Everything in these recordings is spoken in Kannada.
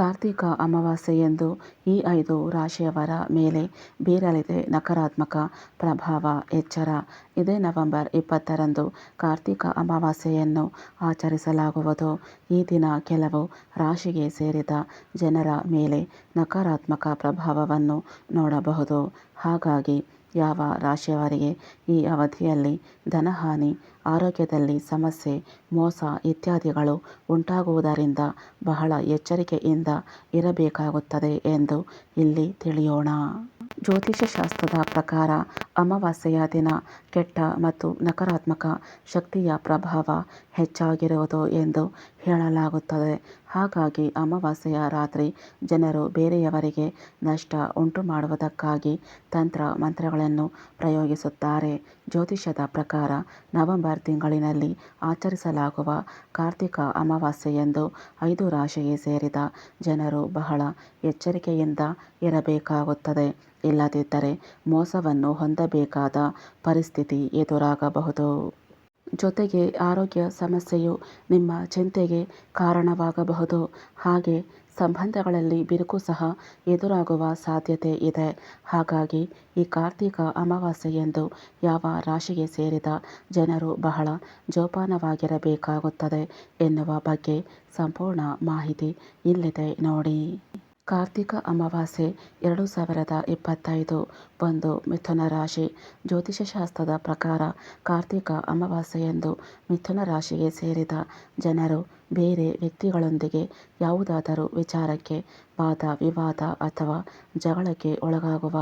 ಕಾರ್ತೀಕ ಅಮಾವಾಸ್ಯೆಯಂದು ಈ ಐದು ರಾಶಿಯವರ ಮೇಲೆ ಬೀರಲಿದೆ. ನಕಾರಾತ್ಮಕ ಪ್ರಭಾವ, ಎಚ್ಚರ. ಇದೇ ನವೆಂಬರ್ ಇಪ್ಪತ್ತರಂದು ಕಾರ್ತಿಕ ಅಮಾವಾಸ್ಯೆಯನ್ನು ಆಚರಿಸಲಾಗುವುದು. ಈ ದಿನ ಕೆಲವು ರಾಶಿಗೆ ಸೇರಿದ ಜನರ ಮೇಲೆ ನಕಾರಾತ್ಮಕ ಪ್ರಭಾವವನ್ನು ನೋಡಬಹುದು. ಹಾಗಾಗಿ ಯಾವ ರಾಶಿಯವರಿಗೆ ಈ ಅವಧಿಯಲ್ಲಿ ಧನಹಾನಿ, ಆರೋಗ್ಯದಲ್ಲಿ ಸಮಸ್ಯೆ, ಮೋಸ ಇತ್ಯಾದಿಗಳು ಉಂಟಾಗುವುದರಿಂದ ಬಹಳ ಎಚ್ಚರಿಕೆಯಿಂದ ಇರಬೇಕಾಗುತ್ತದೆ ಎಂದು ಇಲ್ಲಿ ತಿಳಿಯೋಣ. ಜ್ಯೋತಿಷ್ಯ ಶಾಸ್ತ್ರದ ಪ್ರಕಾರ ಅಮಾವಾಸ್ಯೆಯ ದಿನ ಕೆಟ್ಟ ಮತ್ತು ನಕಾರಾತ್ಮಕ ಶಕ್ತಿಯ ಪ್ರಭಾವ ಹೆಚ್ಚಾಗಿರುವುದು ಎಂದು ಹೇಳಲಾಗುತ್ತದೆ. ಹಾಗಾಗಿ ಅಮಾವಾಸ್ಯೆಯ ರಾತ್ರಿ ಜನರು ಬೇರೆಯವರಿಗೆ ನಷ್ಟ ಉಂಟು ಮಾಡುವುದಕ್ಕಾಗಿ ತಂತ್ರ ಮಂತ್ರಗಳನ್ನು ಪ್ರಯೋಗಿಸುತ್ತಾರೆ. ಜ್ಯೋತಿಷ್ಯದ ಪ್ರಕಾರ ನವೆಂಬರ್ ತಿಂಗಳಿನಲ್ಲಿ ಆಚರಿಸಲಾಗುವ ಕಾರ್ತಿಕ ಅಮಾವಾಸ್ಯೆಯಂದು ಐದು ರಾಶಿಗೆ ಸೇರಿದ ಜನರು ಬಹಳ ಎಚ್ಚರಿಕೆಯಿಂದ ಇರಬೇಕಾಗುತ್ತದೆ. ಇಲ್ಲದಿದ್ದರೆ ಮೋಸವನ್ನು ಹೊಂದಬೇಕಾದ ಪರಿಸ್ಥಿತಿ ಎದುರಾಗಬಹುದು. ಜೊತೆಗೆ ಆರೋಗ್ಯ ಸಮಸ್ಯೆಯು ನಿಮ್ಮ ಚಿಂತೆಗೆ ಕಾರಣವಾಗಬಹುದು. ಹಾಗೆ ಸಂಬಂಧಗಳಲ್ಲಿ ಬಿರುಕು ಸಹ ಎದುರಾಗುವ ಸಾಧ್ಯತೆ ಇದೆ. ಹಾಗಾಗಿ ಈ ಕಾರ್ತಿಕ ಅಮಾವಾಸ್ಯೆಯಂದು ಯಾವ ರಾಶಿಗೆ ಸೇರಿದ ಜನರು ಬಹಳ ಜೋಪಾನವಾಗಿರಬೇಕಾಗುತ್ತದೆ ಎನ್ನುವ ಬಗ್ಗೆ ಸಂಪೂರ್ಣ ಮಾಹಿತಿ ಇಲ್ಲಿದೆ ನೋಡಿ. ಕಾರ್ತಿಕ ಅಮಾವಾಸ್ಯೆ ಎರಡು ಸಾವಿರದ ಇಪ್ಪತ್ತೈದು ಒಂದು ಮಿಥುನ ರಾಶಿ. ಜ್ಯೋತಿಷ್ಯ ಶಾಸ್ತ್ರದ ಪ್ರಕಾರ ಕಾರ್ತಿಕ ಅಮಾವಾಸ್ಯೆಯಂದು ಮಿಥುನ ರಾಶಿಗೆ ಸೇರಿದ ಜನರು ಬೇರೆ ವ್ಯಕ್ತಿಗಳೊಂದಿಗೆ ಯಾವುದಾದರೂ ವಿಚಾರಕ್ಕೆ, ವಾದ, ವಿವಾದ ಅಥವಾ ಜಗಳಕ್ಕೆ ಒಳಗಾಗುವ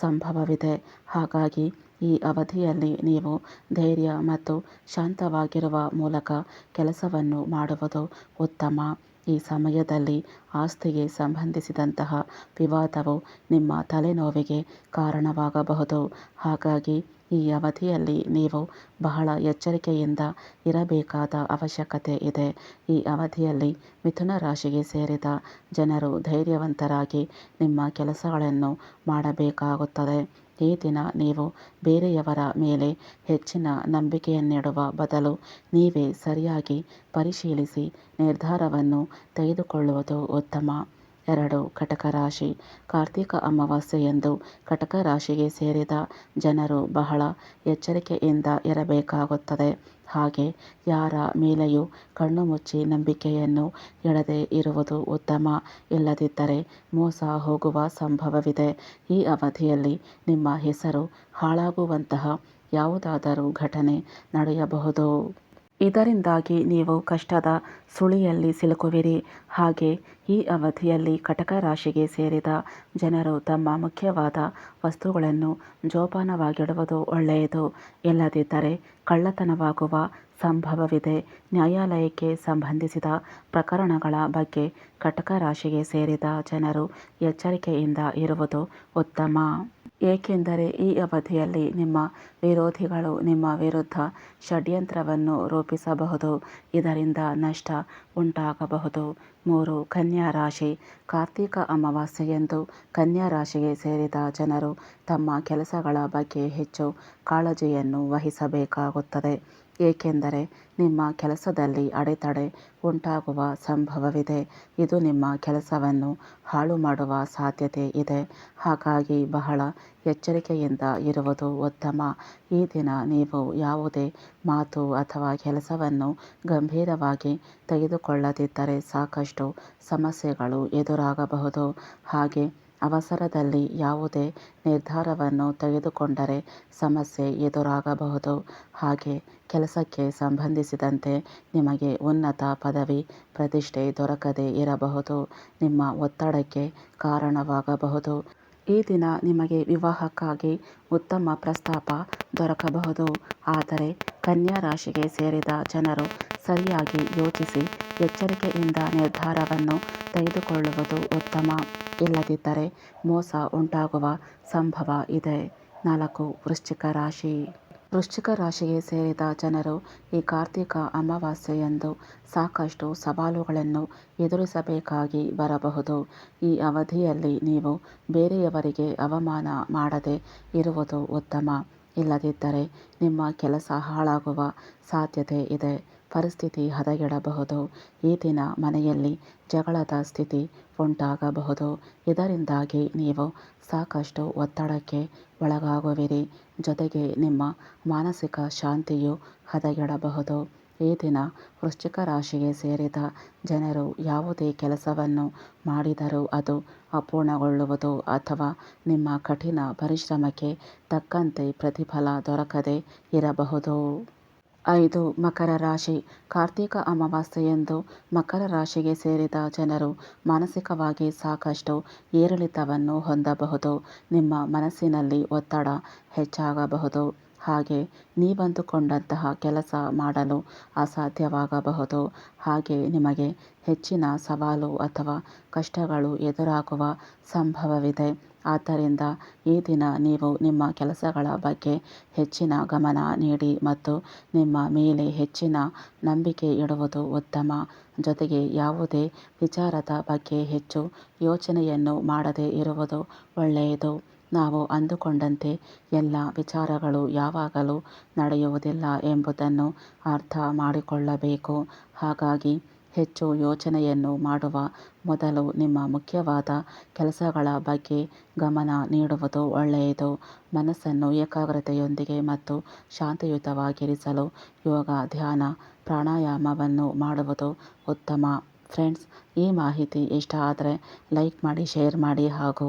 ಸಂಭವವಿದೆ. ಹಾಗಾಗಿ ಈ ಅವಧಿಯಲ್ಲಿ ನೀವು ಧೈರ್ಯ ಮತ್ತು ಶಾಂತವಾಗಿರುವ ಮೂಲಕ ಕೆಲಸವನ್ನು ಮಾಡುವುದು ಉತ್ತಮ. ಈ ಸಮಯದಲ್ಲಿ ಆಸ್ತಿಗೆ ಸಂಬಂಧಿಸಿದಂತಹ ವಿವಾದವು ನಿಮ್ಮ ತಲೆನೋವಿಗೆ ಕಾರಣವಾಗಬಹುದು. ಹಾಗಾಗಿ ಈ ಅವಧಿಯಲ್ಲಿ ನೀವು ಬಹಳ ಎಚ್ಚರಿಕೆಯಿಂದ ಇರಬೇಕಾದ ಅವಶ್ಯಕತೆ ಇದೆ. ಈ ಅವಧಿಯಲ್ಲಿ ಮಿಥುನ ರಾಶಿಗೆ ಸೇರಿದ ಜನರು ಧೈರ್ಯವಂತರಾಗಿ ನಿಮ್ಮ ಕೆಲಸಗಳನ್ನು ಮಾಡಬೇಕಾಗುತ್ತದೆ. ಈ ದಿನ ನೀವು ಬೇರೆಯವರ ಮೇಲೆ ಹೆಚ್ಚಿನ ನಂಬಿಕೆಯನ್ನಿಡುವ ಬದಲು ನೀವೇ ಸರಿಯಾಗಿ ಪರಿಶೀಲಿಸಿ ನಿರ್ಧಾರವನ್ನು ತೆಗೆದುಕೊಳ್ಳುವುದು ಉತ್ತಮ. ಎರಡು ಕಟಕ ರಾಶಿ. ಕಾರ್ತಿಕ ಅಮಾವಾಸ್ಯೆಯಂದು ಕಟಕ ರಾಶಿಗೆ ಸೇರಿದ ಜನರು ಬಹಳ ಎಚ್ಚರಿಕೆಯಿಂದ ಇರಬೇಕಾಗುತ್ತದೆ. ಹಾಗೆ ಯಾರ ಮೇಲೆಯೂ ಕಣ್ಣು ಮುಚ್ಚಿ ನಂಬಿಕೆಯನ್ನು ಇಡದೆ ಇರುವುದು ಉತ್ತಮ. ಇಲ್ಲದಿದ್ದರೆ ಮೋಸ ಹೋಗುವ ಸಂಭವವಿದೆ. ಈ ಅವಧಿಯಲ್ಲಿ ನಿಮ್ಮ ಹೆಸರು ಹಾಳಾಗುವಂತಹ ಯಾವುದಾದರೂ ಘಟನೆ ನಡೆಯಬಹುದು? ಇದರಿಂದಾಗಿ ನೀವು ಕಷ್ಟದ ಸುಳಿಯಲ್ಲಿ ಸಿಲುಕುವಿರಿ. ಹಾಗೆ ಈ ಅವಧಿಯಲ್ಲಿ ಕಟಕ ರಾಶಿಗೆ ಸೇರಿದ ಜನರು ತಮ್ಮ ಮುಖ್ಯವಾದ ವಸ್ತುಗಳನ್ನು ಜೋಪಾನವಾಗಿಡುವುದು ಒಳ್ಳೆಯದು. ಇಲ್ಲದಿದ್ದರೆ ಕಳ್ಳತನವಾಗುವ ಸಂಭವವಿದೆ. ನ್ಯಾಯಾಲಯಕ್ಕೆ ಸಂಬಂಧಿಸಿದ ಪ್ರಕರಣಗಳ ಬಗ್ಗೆ ಕಟಕ ರಾಶಿಗೆ ಸೇರಿದ ಜನರು ಎಚ್ಚರಿಕೆಯಿಂದ ಇರುವುದು ಉತ್ತಮ. ಏಕೆಂದರೆ ಈ ಅವಧಿಯಲ್ಲಿ ನಿಮ್ಮ ವಿರೋಧಿಗಳು ನಿಮ್ಮ ವಿರುದ್ಧ ಷಡ್ಯಂತ್ರವನ್ನು ರೂಪಿಸಬಹುದು. ಇದರಿಂದ ನಷ್ಟ ಉಂಟಾಗಬಹುದು. ಮೂರು, ಕನ್ಯಾ ರಾಶಿ. ಕಾರ್ತಿಕ ಅಮಾವಾಸ್ಯೆಯಂದು ಕನ್ಯಾ ರಾಶಿಗೆ ಸೇರಿದ ಜನರು ತಮ್ಮ ಕೆಲಸಗಳ ಬಗ್ಗೆ ಹೆಚ್ಚು ಕಾಳಜಿಯನ್ನು ವಹಿಸಬೇಕಾಗುತ್ತದೆ. ಏಕೆಂದರೆ ನಿಮ್ಮ ಕೆಲಸದಲ್ಲಿ ಅಡೆತಡೆ ಉಂಟಾಗುವ ಸಂಭವವಿದೆ. ಇದು ನಿಮ್ಮ ಕೆಲಸವನ್ನು ಹಾಳು ಮಾಡುವ ಸಾಧ್ಯತೆ ಇದೆ. ಹಾಗಾಗಿ ಬಹಳ ಎಚ್ಚರಿಕೆಯಿಂದ ಇರುವುದು ಉತ್ತಮ. ಈ ದಿನ ನೀವು ಯಾವುದೇ ಮಾತು ಅಥವಾ ಕೆಲಸವನ್ನು ಗಂಭೀರವಾಗಿ ತೆಗೆದುಕೊಳ್ಳದಿದ್ದರೆ ಸಾಕಷ್ಟು ಸಮಸ್ಯೆಗಳು ಎದುರಾಗಬಹುದು. ಹಾಗೆ ಅವಸರದಲ್ಲಿ ಯಾವುದೇ ನಿರ್ಧಾರವನ್ನು ತೆಗೆದುಕೊಂಡರೆ ಸಮಸ್ಯೆ ಎದುರಾಗಬಹುದು. ಹಾಗೆ ಕೆಲಸಕ್ಕೆ ಸಂಬಂಧಿಸಿದಂತೆ ನಿಮಗೆ ಉನ್ನತ ಪದವಿ, ಪ್ರತಿಷ್ಠೆ ದೊರಕದೇ ಇರಬಹುದು. ನಿಮ್ಮ ಒತ್ತಡಕ್ಕೆ ಕಾರಣವಾಗಬಹುದು. ಈ ದಿನ ನಿಮಗೆ ವಿವಾಹಕ್ಕಾಗಿ ಉತ್ತಮ ಪ್ರಸ್ತಾಪ ದೊರಕಬಹುದು. ಆದರೆ ಕನ್ಯಾ ರಾಶಿಗೆ ಸೇರಿದ ಜನರು ಸರಿಯಾಗಿ ಯೋಚಿಸಿ ಎಚ್ಚರಿಕೆಯಿಂದ ನಿರ್ಧಾರವನ್ನು ತೆಗೆದುಕೊಳ್ಳುವುದು ಉತ್ತಮ. ಇಲ್ಲದಿದ್ದರೆ ಮೋಸ ಉಂಟಾಗುವ ಸಂಭವ ಇದೆ. ನಾಲ್ಕು, ವೃಶ್ಚಿಕ ರಾಶಿ. ವೃಶ್ಚಿಕ ರಾಶಿಗೆ ಸೇರಿದ ಜನರು ಈ ಕಾರ್ತಿಕ ಅಮಾವಾಸ್ಯೆಯಂದು ಸಾಕಷ್ಟು ಸವಾಲುಗಳನ್ನು ಎದುರಿಸಬೇಕಾಗಿ ಬರಬಹುದು. ಈ ಅವಧಿಯಲ್ಲಿ ನೀವು ಬೇರೆಯವರಿಗೆ ಅವಮಾನ ಮಾಡದೆ ಇರುವುದು ಉತ್ತಮ. ಇಲ್ಲದಿದ್ದರೆ ನಿಮ್ಮ ಕೆಲಸ ಹಾಳಾಗುವ ಸಾಧ್ಯತೆ ಇದೆ. ಪರಿಸ್ಥಿತಿ ಹದಗೆಡಬಹುದು. ಈ ದಿನ ಮನೆಯಲ್ಲಿ ಜಗಳದ ಸ್ಥಿತಿ ಉಂಟಾಗಬಹುದು. ಇದರಿಂದಾಗಿ ನೀವು ಸಾಕಷ್ಟು ಒತ್ತಡಕ್ಕೆ ಒಳಗಾಗುವಿರಿ. ಜೊತೆಗೆ ನಿಮ್ಮ ಮಾನಸಿಕ ಶಾಂತಿಯು ಹದಗೆಡಬಹುದು. ಈ ದಿನ ವೃಶ್ಚಿಕ ರಾಶಿಗೆ ಸೇರಿದ ಜನರು ಯಾವುದೇ ಕೆಲಸವನ್ನು ಮಾಡಿದರೂ ಅದು ಅಪೂರ್ಣಗೊಳ್ಳುವುದು ಅಥವಾ ನಿಮ್ಮ ಕಠಿಣ ಪರಿಶ್ರಮಕ್ಕೆ ತಕ್ಕಂತೆ ಪ್ರತಿಫಲ ದೊರಕದೇ ಇರಬಹುದು. ಐದು ಮಕರ ರಾಶಿ. ಕಾರ್ತೀಕ ಅಮಾವಾಸ್ಯೆಯಂದು ಮಕರ ರಾಶಿಗೆ ಸೇರಿದ ಜನರು ಮಾನಸಿಕವಾಗಿ ಸಾಕಷ್ಟು ಏರಿಳಿತವನ್ನು ಹೊಂದಬಹುದು. ನಿಮ್ಮ ಮನಸ್ಸಿನಲ್ಲಿ ಒತ್ತಡ ಹೆಚ್ಚಾಗಬಹುದು. ಹಾಗೆ ನೀವಂದುಕೊಂಡಂತಹ ಕೆಲಸ ಮಾಡಲು ಅಸಾಧ್ಯವಾಗಬಹುದು. ಹಾಗೆ ನಿಮಗೆ ಹೆಚ್ಚಿನ ಸವಾಲು ಅಥವಾ ಕಷ್ಟಗಳು ಎದುರಾಗುವ ಸಂಭವವಿದೆ. ಆದ್ದರಿಂದ ಈ ದಿನ ನೀವು ನಿಮ್ಮ ಕೆಲಸಗಳ ಬಗ್ಗೆ ಹೆಚ್ಚಿನ ಗಮನ ನೀಡಿ ಮತ್ತು ನಿಮ್ಮ ಮೇಲೆ ಹೆಚ್ಚಿನ ನಂಬಿಕೆ ಇಡುವುದು ಉತ್ತಮ. ಜೊತೆಗೆ ಯಾವುದೇ ವಿಚಾರದ ಬಗ್ಗೆ ಹೆಚ್ಚು ಯೋಚನೆಯನ್ನು ಮಾಡದೇ ಇರುವುದು ಒಳ್ಳೆಯದು. ನಾವು ಅಂದುಕೊಂಡಂತೆ ಎಲ್ಲ ವಿಚಾರಗಳು ಯಾವಾಗಲೂ ನಡೆಯುವುದಿಲ್ಲ ಎಂಬುದನ್ನು ಅರ್ಥ ಮಾಡಿಕೊಳ್ಳಬೇಕು. ಹಾಗಾಗಿ ಹೆಚ್ಚು ಯೋಚನೆಯನ್ನು ಮಾಡುವ ಮೊದಲು ನಿಮ್ಮ ಮುಖ್ಯವಾದ ಕೆಲಸಗಳ ಬಗ್ಗೆ ಗಮನ ನೀಡುವುದು ಒಳ್ಳೆಯದು. ಮನಸ್ಸನ್ನು ಏಕಾಗ್ರತೆಯೊಂದಿಗೆ ಮತ್ತು ಶಾಂತಿಯುತವಾಗಿರಿಸಲು ಯೋಗ, ಧ್ಯಾನ, ಪ್ರಾಣಾಯಾಮವನ್ನು ಮಾಡುವುದು ಉತ್ತಮ. ಫ್ರೆಂಡ್ಸ್, ಈ ಮಾಹಿತಿ ಇಷ್ಟ ಆದರೆ ಲೈಕ್ ಮಾಡಿ, ಶೇರ್ ಮಾಡಿ ಹಾಗೂ